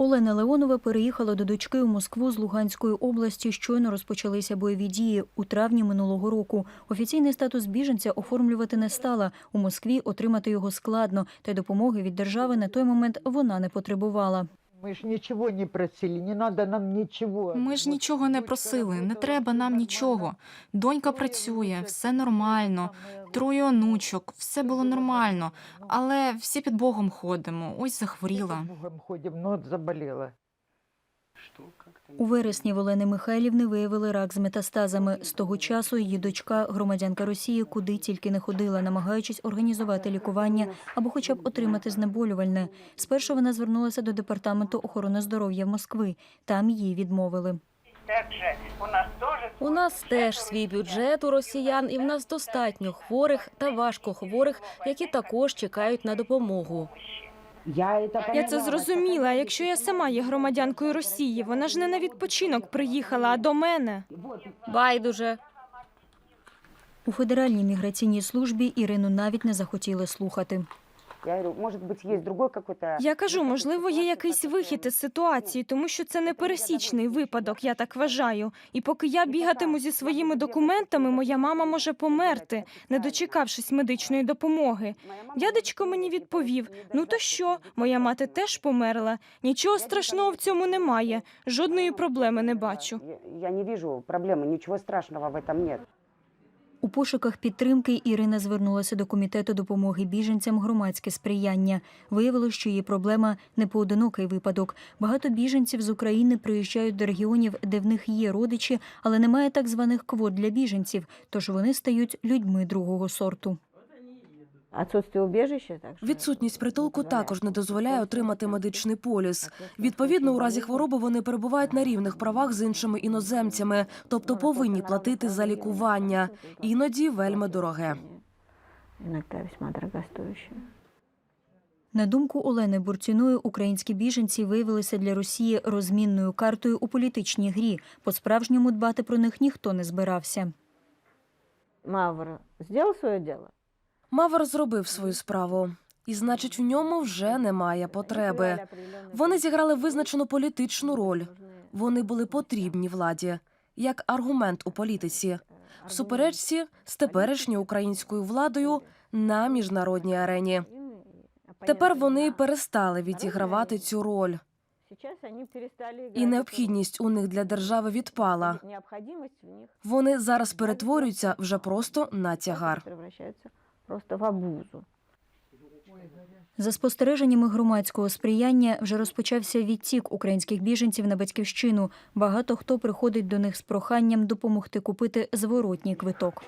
Олена Леонова переїхала до дочки у Москву з Луганської області. Щойно розпочалися бойові дії у травні минулого року. Офіційний статус біженця оформлювати не стала. У Москві отримати його складно, та й допомоги від держави на той момент вона не потребувала. Мы ж нічого не просили, не надо нам нічого. Ми ж нічого не просили, не треба нам нічого. Донька працює, все нормально. Троє онучок, все було нормально. Але всі під Богом ходимо. Ось захворіла. Богом ходимо, но вот заболела. У вересні в Олени Михайлівни виявили рак з метастазами. З того часу її дочка, громадянка Росії, куди тільки не ходила, намагаючись організувати лікування або хоча б отримати знеболювальне. Спершу вона звернулася до департаменту охорони здоров'я Москви. Там їй відмовили. Также у нас тоже У нас теж свій бюджет у росіян, і в нас достатньо хворих та важкохворих, які також чекають на допомогу. Я це зрозуміла. Якщо я сама є громадянкою Росії, вона ж не на відпочинок приїхала, а до мене. Байдуже. У Федеральній міграційній службі Ірину навіть не захотіли слухати. Я говорю, может быть, есть другой какой-то... Я кажу, можливо, є якийсь вихід із ситуації, тому що це не пересічний випадок, я так вважаю. І поки я бігатиму зі своїми документами, моя мама може померти, не дочекавшись медичної допомоги. Дядечко мені відповів: ну то що, моя мати теж померла. Нічого страшного в цьому немає. Жодної проблеми не бачу. Я, я не вижу проблемы, ничего страшного в этом нет. У пошуках підтримки Ірина звернулася до комітету допомоги біженцям громадське сприяння. Виявилося, що її проблема не поодинокий випадок. Багато біженців з України приїжджають до регіонів, де в них є родичі, але немає так званих квот для біженців, тож вони стають людьми другого сорту. Відсутність притулку також не дозволяє отримати медичний поліс. Відповідно, у разі хвороби вони перебувають на рівних правах з іншими іноземцями, тобто повинні платити за лікування. Іноді вельми дороге. На думку Олени Бурціної, українські біженці виявилися для Росії розмінною картою у політичній грі. По-справжньому дбати про них ніхто не збирався. Мавр сделал свое дело? Мавр зробив свою справу, і значить, в ньому вже немає потреби. Вони зіграли визначену політичну роль. Вони були потрібні владі як аргумент у політиці в суперечці з теперішньою українською владою на міжнародній арені. Тепер вони перестали відігравати цю роль, і необхідність у них для держави відпала. Вони зараз перетворюються вже просто на тягар. Просто в абузу. За спостереженнями громадського сприяння вже розпочався відтік українських біженців на батьківщину. Багато хто приходить до них з проханням допомогти купити зворотній квиток.